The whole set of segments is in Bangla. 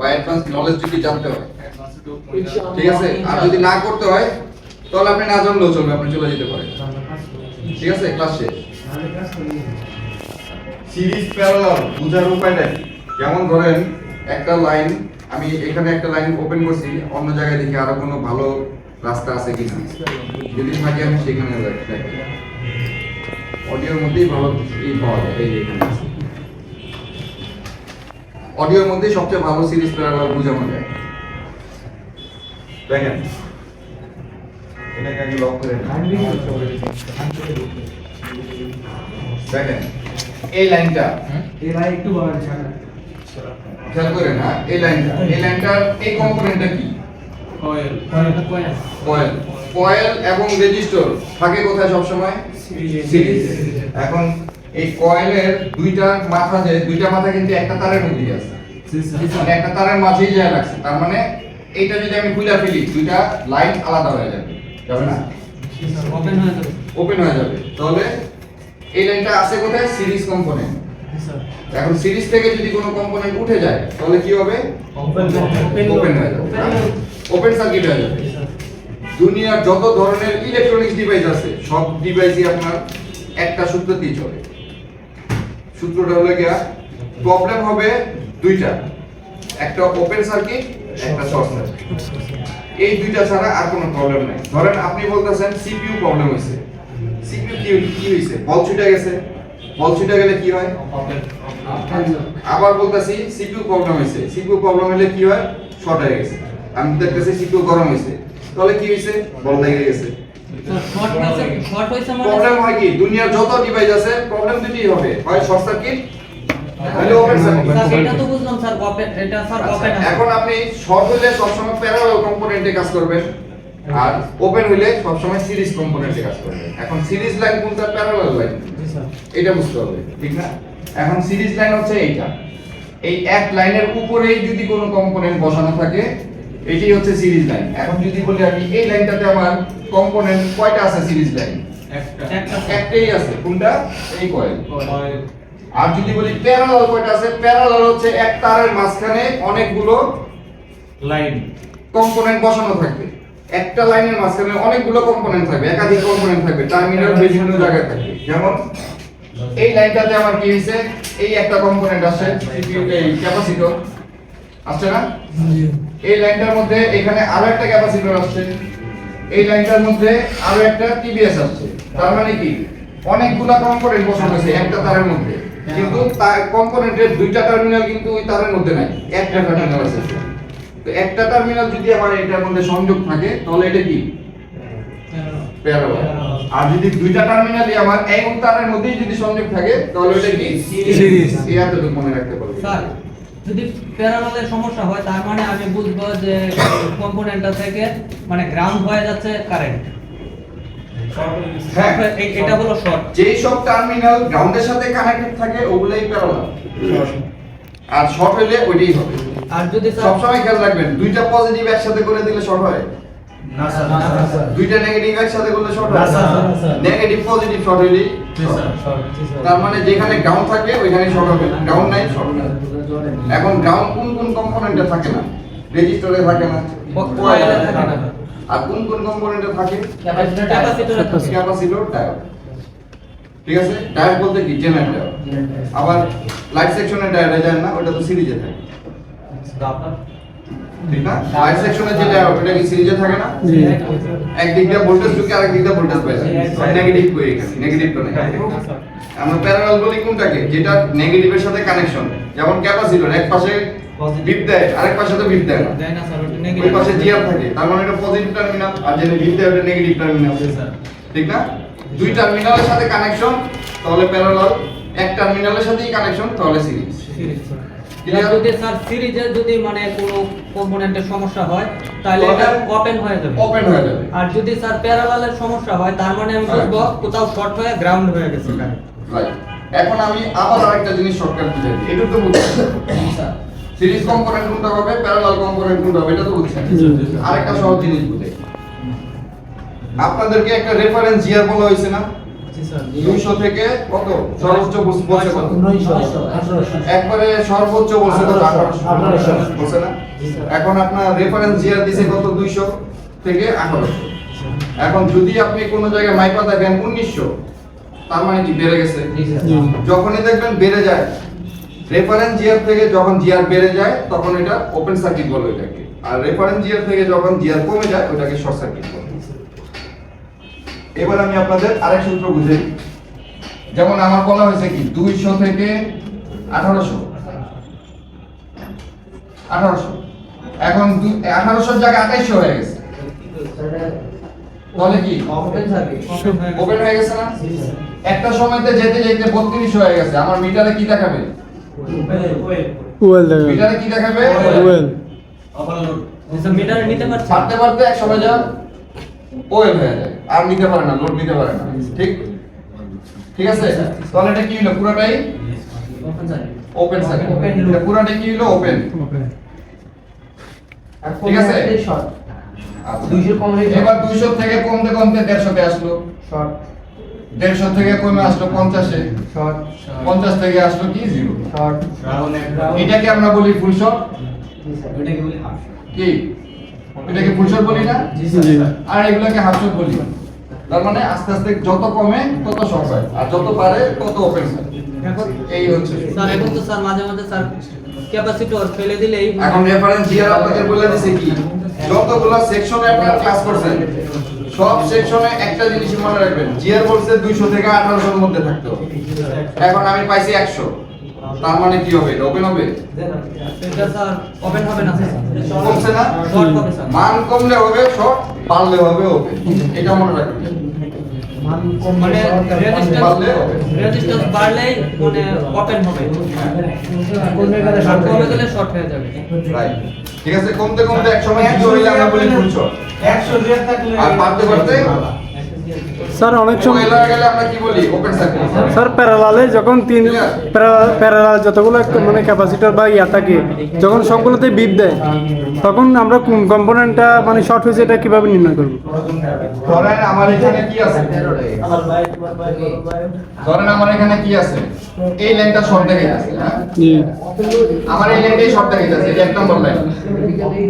বা অ্যাডভান্স নলেজ যদি জানতে হয় ঠিক আছে? আর যদি না করতে হয় তাহলে আপনি না জানলেও চলবে আপনি চলে যেতে পারেন। ঠিক আছে? ক্লাস শেষ। সিরিজ প্যারালাল বোঝার উপায়টা কি যেমন ধরেন একটা লাইন আমি এখানে একটা লাইন ওপেন করছি অন্য জায়গায় দেখি আরও কোনো ভালো রাস্তা আছে কিনা। যদি থাকে আমি সেখানে অডিওর মধ্যেই ভালো এই পাওয়া যায় এই এখানে আছে। অডিওর মধ্যে সবচেয়ে ভালো সিরিজ প্লেয়ার বোঝানো যায় দেখেন। এটাকে আগে লক করে নিন। দেখেন। এই লাইনটা। খেয়াল করেন হ্যাঁ এই লাইনটা। এই লাইনটার এই কম্পোনেন্টটা কি? কয়েল কয়েল এবং রেজিস্টর থাকে কোথায় সবসময়? সিরিজ এখন এই কয়েলের দুইটা মাথা যে দুইটা মাথা কিন্তু একটা তারের মধ্যেই আছে। মানে একটা তারের মাঝেই যায় লাগছে। তার মানে এইটা যদি আমি খুলে ফেলি দুইটা লাইন আলাদা হয়ে যাবে। যাবে না? ওপেন হয়ে যাবে। তাহলে এই লাইনটা আছে কোথায়? Series component. এখন সিরিজ থেকে যদি কোনো কম্পোনেন্ট উঠে যায় তাহলে কি হবে? ওপেন হয়ে যাবে। ওপেন সার্কিট হয়ে যাবে। দুনিয়ার যত ধরনের ইলেকট্রনিক্স ডিভাইস আছে সব ডিভাইসই আপনার একটা সূত্র দিয়ে চলে। সূত্রটা হলো গিয়া প্রবলেম হবে দুইটা। একটা ওপেন সার্কিট একটা শর্ট সার্কিট এই দুইটা ছাড়া আর কোনো প্রবলেম নাই। ধরেন আপনি বলতেছেন সিপিইউ প্রবলেম হয়েছে। সিপিইউ কি কি হয়েছে বল ছুটে গেছে। বল ছুটে গেলে কি হয়? আবার বলতেছি সিপিইউ প্রবলেম হয়েছে সিপিইউ প্রবলেম হলে কি হয়? শর্ট হয়ে গেছে। আমি দেখতেছি সিপিইউ গরম হয়েছে তাহলে কি হয়েছে বল লেগে গেছে। প্রবলেম হয় কি? দুনিয়ার যত ডিভাইস আছে প্রবলেম দুটোই হবে। হয় শর্ট সার্কিট নাহলে ওপেন সার্কিট আচ্ছা, এখন আপনি শর্ট হলে সবসময় প্যারালাল কম্পোনেন্টে কাজ করবেন আর ওপেন হলে সবসময় সিরিজ কম্পোনেন্টে কাজ করবেন। এখন সিরিজ লাইন কোনটা প্যারালাল লাইন এটা বুঝতে হবে ঠিক না? এখন সিরিজ লাইন হচ্ছে এইটা। এই এক লাইনের উপরেই যদি কোনো কম্পোনেন্ট বসানো থাকে এটাই হচ্ছে সিরিজ লাইন এখন যদি বলি আমি এই লাইনটাতে আমার কম্পোনেন্ট কয়টা আছে সিরিজ লাইন একটাই আছে। কোনটা? এই কয়েল আর যদি বলি প্যারালাল কয়টা আছে? প্যারালাল হচ্ছে এক তারের মাঝখানে অনেকগুলো লাইন কম্পোনেন্ট বসানো থাকবে। একটা লাইনের মাঝখানে অনেকগুলো কম্পোনেন্ট থাকবে একাধিক কম্পোনেন্ট থাকবে টার্মিনাল বিভিন্ন জায়গায় থাকবে। যেমন এই লাইনটাতে আমার কি হয়েছে? এই একটা কম্পোনেন্ট আছে CPU এই ক্যাপাসিটর আসছে না? এই লাইনটার মধ্যে এখানে আরও একটা ক্যাপাসিটর আসছে। এই লাইনটার মধ্যে আরও একটা টিভিএস আসছে। তার মানে কি? অনেকগুলা কম্পোনেন্ট বসানো আছে একটা তারের মধ্যে। কিন্তু তার কম্পোনেন্টের দুইটা টার্মিনাল কিন্তু ওই তারের মধ্যে নাই। একটা টার্মিনাল আছে। তো একটা টার্মিনাল যদি আমার এটার মধ্যে সংযোগ থাকে তাহলে এটা কি? আর যদি দুইটা টার্মিনালই আমার এক তারের মধ্যেই যদি সংযোগ থাকে তাহলে এটা কি? Series. এই এতটুকু মনে রাখতে পারবে স্যার যদি প্যারালালের সমস্যা হয় তার মানে আমি বুঝব যে কম্পোনেন্টটা থেকে মানে গ্রাউন্ড হয়ে যাচ্ছে কারেন্ট হ্যাঁ। এটা হলো শর্ট যেই সব টার্মিনাল গ্রাউন্ডের সাথে কানেক্টেড থাকে ওগুলাই প্যারালাল আর শর্ট হলে ওইটাই হবে। আর যদি স্যার সবসময় খেয়াল রাখবেন দুইটা পজিটিভ একসাথে করে দিলে শর্ট হয়। না স্যার না স্যার দুইটা নেগেটিভ একসাথে করলে শর্ট হয়। না, স্যার। নেগেটিভ পজিটিভ শর্ট হইলেই short। তার মানে যেখানে গ্রাউন্ড থাকে ওইখানে শর্ট হবে। গ্রাউন্ড নাই শর্ট এখন গ্রাউন্ড কোন কোন কম্পোনেন্টে থাকে না? রেজিস্টরে থাকে না। কয়েলে থাকে। না। আর কোন কোন কম্পোনেন্টে থাকে? ক্যাপাসিটর ক্যাপাসিটর ডায়োড ঠিক আছে? ডায়োড বলতে কি? জেনারেল আবার লাইট সেকশনের ডায়োডে যায় না ওটা তো সিরিজে থাকে। ঠিক না? লাইট সেকশনের যে ওটা কি সিরিজে থাকে না? একদিক দিয়ে ভোল্টেজ ঢুকে আরেক দিক ভোল্টেজ পাই নেগেটিভ কই এখানে নেগেটিভ তো নেই। আমরা প্যারালাল বলি কোনটাকে? যেটা নেগেটিভের সাথে কানেকশন যেমন ক্যাপাসিটর এক পাশে বিপ দেয় আরেক পাশে তো বিপ দেয় না। দেয় না স্যার ওটা ওই পাশে জিআর থাকে তার মানে এটা পজিটিভ টার্মিনাল আর যেটা বিপ দেয় ওটা নেগেটিভ টার্মিনাল ঠিক না? দুই টার্মিনালের সাথে কানেকশন তাহলে প্যারালাল এক টার্মিনালের সাথেই কানেকশন তাহলে সিরিজ যদি স্যার সিরিজে যদি মানে কোনো কম্পোনেন্টের সমস্যা হয় তাহলে এটা ওপেন হয়ে যাবে। ওপেন হয়ে যাবে। আর যদি স্যার প্যারালালের সমস্যা হয় তার মানে আমি বুঝব কোথাও শর্ট হয়ে গ্রাউন্ড হয়ে গেছে এখন আমি আবার আরেকটা জিনিস শর্টকাট বুঝাই এটা তো বুঝছেন। স্যার সিরিজ কম্পোনেন্ট কোনটা হবে প্যারালাল কম্পোনেন্ট কোনটা হবে এটা তো বুঝছেন। আরেকটা সহজ জিনিস বুঝাই আপনাদেরকে একটা রেফারেন্স জিআর বলা হয়েছে না? দুইশো থেকে কত? সর্বোচ্চ বলছে বলছে কত? একবারে সর্বোচ্চ বলছে কত? আঠারোশো। আঠারোশো। বলছে না? এখন আপনার রেফারেন্স জিআর দিছে কত? দুইশো থেকে আঠারোশো। এখন যদি আপনি কোনো জায়গায় মাইপা দেখেন উনিশশো তার মানে কি? বেড়ে গেছে। যখনই দেখবেন বেড়ে যায় রেফারেন্স জিআর থেকে যখন জিআর বেড়ে যায় তখন এটা ওপেন সার্কিট বলে এটাকে আর রেফারেন্স জিআর থেকে যখন জিআর কমে যায় ওটাকে শর্ট সার্কিট বলে। এবার আমি আপনাদের আরেক সূত্র বুঝাই যেমন আমার বলা হয়েছে কি দুইশো থেকে আঠারোশো। আঠারোশো। এখন আঠারোশোর জায়গায় আঠাইশো হয়ে গেছে। তাহলে কি? ওপেন হয়ে গেছে। না? একটা সময়তে যেতে যেতে বত্রিশ হয়ে গেছে। আমার মিটারে কি দেখাবে? মিটারে কি দেখাবে? মিটারে নিতে পারছি পারতে পারতে এক সময় যা ওয়েল হয়ে যায় আর নিতে পারে না লোড নিতে পারে না। ঠিক? ঠিক আছে? তাহলে এটা কি হলো? পুরোটাই? ওপেন সার্কিট পুরোটাই কি হলো? ওপেন ঠিক আছে? হয়ে এবার দুইশো থেকে কমতে কমতে দেড়শোতে আসলো। শর্ট দেড়শো থেকে কমে আসলো পঞ্চাশে। শর্ট পঞ্চাশ থেকে আসলো কি? জিরো শর্ট এটাকে আমরা বলি ফুল শট কি? এটাকে ফুল শট বলি না? আর এগুলোকে হাফ শট বলি। তার মানে আস্তে আস্তে যত কমে তত শর্ট হয়। আর যত পারে তত ওপেন হয়। এই হচ্ছে স্যার এখন তো স্যার মাঝে মাঝে স্যার ক্যাপাসিটর ফেলে দিলেই এখন রেফারেন্স জিআর আপনাদের বলে দিছে কি যতগুলো সেকশনে আপনারা ক্লাস করছেন সব সেকশনে একটা জিনিস মনে রাখবেন জিআর বলছে 200 থেকে 1800 এর মধ্যে থাকতে এখন আমি পাইছি 100 তার মানে কি হবে? এটা ওপেন হবে? এটা স্যার ওপেন হবে না স্যার। কমছে না? শর্ট হবে স্যার। মান কমলে হবে শর্ট বাড়লে হবে ওপেন এটা মনে রাখবেন। মান কম মানে রেজিস্ট্যান্স বাড়লে রেজিস্ট্যান্স বাড়লেই মানে ওপেন হবে। কমে গেলে শর্ট কমে গেলে শর্ট হয়ে যাবে। রাইট ঠিক আছে কমতে কমতে এক সময় কি হইলে আমরা বলি ফুল শর্ট একশো দেড় থাকলে আর বাড়তে বাড়তে স্যার অনেক সময় স্যার প্যারালালে যখন তিন প্যারালাল যতগুলো মানে ক্যাপাসিটর বা ইয়া থাকে যখন সবগুলোতে বিপ দেয় তখন আমরা কোন কম্পোনেন্টটা মানে শর্ট হয়েছে এটা কীভাবে নির্ণয় করব? ধরেন আমার এখানে কি আছে? ধরেন আমার এখানে কি আছে? এই লাইনটা শর্ট দেখে যাচ্ছে হ্যাঁ? আমার এই লাইনটাই শর্ট দেখে যাচ্ছে এটা এক নম্বর লাইন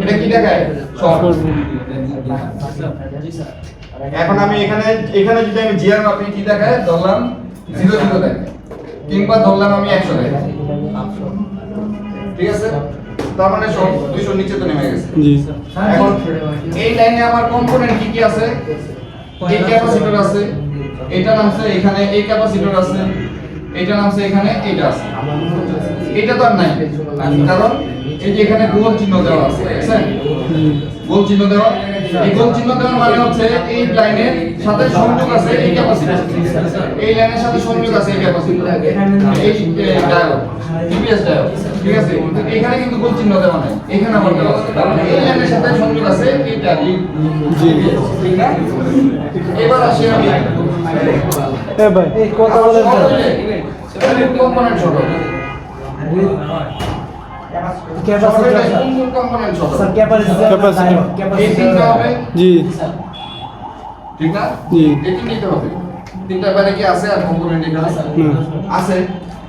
এটা কি দেখায়? শর্ট এখন আমি এখানে এখানে যদি আমি জিআর মাপি কি দেখায় ধরলাম জিরো জিরো দেখায় কিংবা ধরলাম আমি একশো দেখায়। ঠিক আছে? তার মানে সব দুইশো নিচে তো নেমে গেছে। জি। এখন এই লাইনে আমার কম্পোনেন্ট কি কি আছে? এই ক্যাপাসিটর আছে এটা নামছে এখানে এই ক্যাপাসিটর আছে এটা নামছে এখানে এটা আছে। এটা তো আর নাই কারণ এই যে এখানে গোল চিহ্ন দেওয়া আছে গোল চিহ্ন দেওয়া এই গোল চিহ্ন দেওয়ার মানে হচ্ছে এই লাইনের সাথে সংযোগ আছে এই ক্যাপাসিটর এই লাইনের সাথে সংযোগ আছে এই ডায়োড ডায়োড ঠিক আছে? কিন্তু এখানে কিন্তু গোল চিহ্ন দেওয়া নাই। এখানে আবার দেওয়া আছে। এই লাইনের সাথে সংযোগ আছে এই জি ঠিক না এবার আসি আমি। এ ভাই এই কথা বলেন স্যার কম্পোনেন্ট ছোট জি। ঠিক না? জি। এই তিনটা হবে। তিনটা বাইরে কি আছে আর কম্পোনেন্ট এখানে? আছে।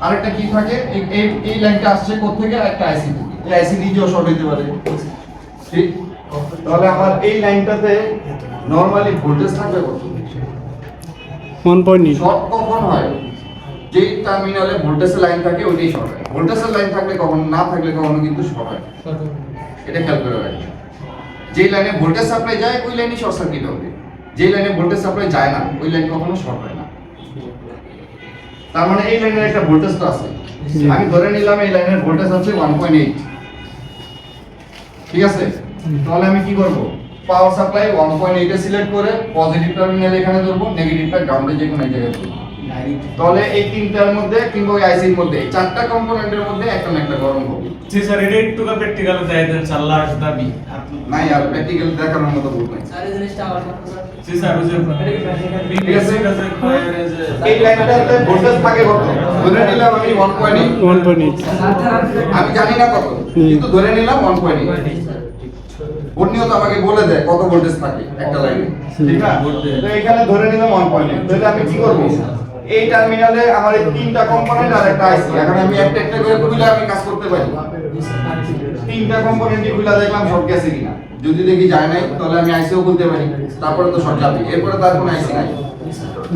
আরেকটা কি থাকে? এই- এই লাইনটা আসছে কোথা থেকে একটা আইসি থেকে এই আইসি নিজেও শর্ট হইতে পারে। ঠিক? তাহলে আমার এই লাইনটাতে নরমালি ভোল্টেজ থাকবে কত? ওয়ান পয়েন্ট এইট শর্ট কখন হয়? যেই টার্মিনালে ভোল্টেজের লাইন থাকে, ওইটাই শর্ট হয়। ভোল্টেজের লাইন থাকলে কখনো, না থাকলে কখনো কিন্তু শর্ট হয়। এটা খেয়াল করে রাখবেন। যেই লাইনে ভোল্টেজ সাপ্লাই যায়, ওই লাইনই শর্ট সার্কিট হবে। যেই লাইনে ভোল্টেজ সাপ্লাই যায় না, ওই লাইন কখনো শর্ট হয় না। তার মানে এই লাইনের একটা ভোল্টেজ তো আছে। আমি ধরে নিলাম এই লাইনের ভোল্টেজ হচ্ছে 1.8 ঠিক আছে? তাহলে আমি কি করব? পাওয়ার সাপ্লাই 1.8 এ সিলেক্ট করে পজিটিভ টার্মিনাল এখানে ধরবো নেগেটিভটা গ্রাউন্ডে যে কোনো জায়গায় ধরবো। তাহলে এই তিনটার মধ্যে কিংবা ওই আইসির মধ্যে এই চারটা কম্পোনেন্টের মধ্যে একটা না একটা গরম হবে। জি স্যার এটা একটু প্র্যাকটিক্যাল দেয় দেন চাল্লা দাবি। নাই আর প্র্যাকটিক্যাল দেখানোর মতো বুঝ নাই। স্যার এই জিনিসটা আমার জি স্যার ওই ঠিক আছে। আছে এই লাইনটাতে ভোল্টেজ থাকে কত? ধরে নিলাম আমি 1.8 ওয়ান পয়েন্ট এইট আমি জানি না কত কিন্তু ধরে নিলাম 1.8 অন্যও তো আমাকে বলে দেয় কত ভোল্টেজ থাকে একটা লাইনে। ঠিক না? তো এখানে ধরে নিলাম 1.8 তাহলে আমি কি করব? এই টার্মিনালে আমার এই তিনটা কম্পোনেন্ট আর একটা আইসি এখন আমি একটা একটা করে খুলে আমি কাজ করতে পারি। তিনটা কম্পোনেন্টই খুলে দেখলাম শর্ট গেছে কিনা। যদি দেখি যায় নাই তাহলে আমি আইসিও খুলতে পারি। তারপরে তো শর্ট যাবে। এরপরে তার কোনো আইসি নাই।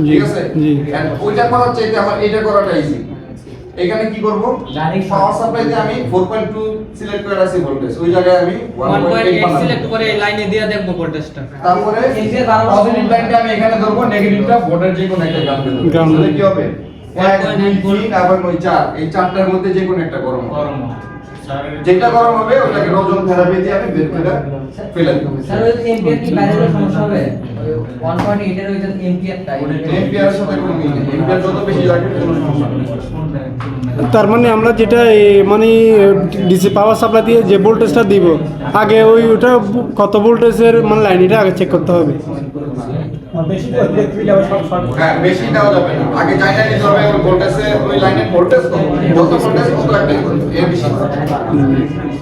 ঠিক আছে? ওইটা করার চাইতে আমার এটা করাটা ইজি এখানে কি করব? Direct পাওয়ার সাপ্লাইতে আমি 4.2 সিলেক্ট করে রাখছি ভোল্টেজ ওই জায়গায় আমি 1.8 1.8 সিলেক্ট করে এই লাইনে দিয়ে দেখব ভোল্টেজটা তারপরে এই যে পজিটিভ লাইনটা আমি এখানে ধরবো নেগেটিভটা ভোল্টেজ যে কোনো একটা গ্রাউন্ডে ধরবো। Ground. তাহলে কি হবে? 1 1.8 2 3 আবার ওই 4 এই চারটার মধ্যে যে কোনো একটা গরম গরম যেটা গরম হবে ওটাকে রোজন থেরাপি দিয়ে আমি বের করে ফেলে দেব। স্যার ওই এমপিআর কি বাইরে সমস্যা হবে? 1.8 এর ওই এমপিআরটা এম্পিয়ারের সাথে কোনো মিল নেই। এম্পিয়ার যত বেশি লাগে কোনো সমস্যা নেই। তার মানে আমরা যেটা এই মানে ডিসি পাওয়ার সাপ্লাই দিয়ে যে ভোল্টেজটা দিব আগে ওই ওটা কত ভোল্টেজের মানে লাইন এটা আগে চেক করতে হবে। বেশি হ্যাঁ দেওয়া যাবে না। আগে ওই ভোল্টেজে ওই ভোল্টেজ যত ভোল্টেজ তত বেশি।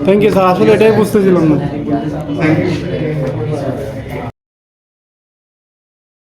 থ্যাংক ইউ স্যার আসলে এটাই বুঝতেছিলাম না। Thank you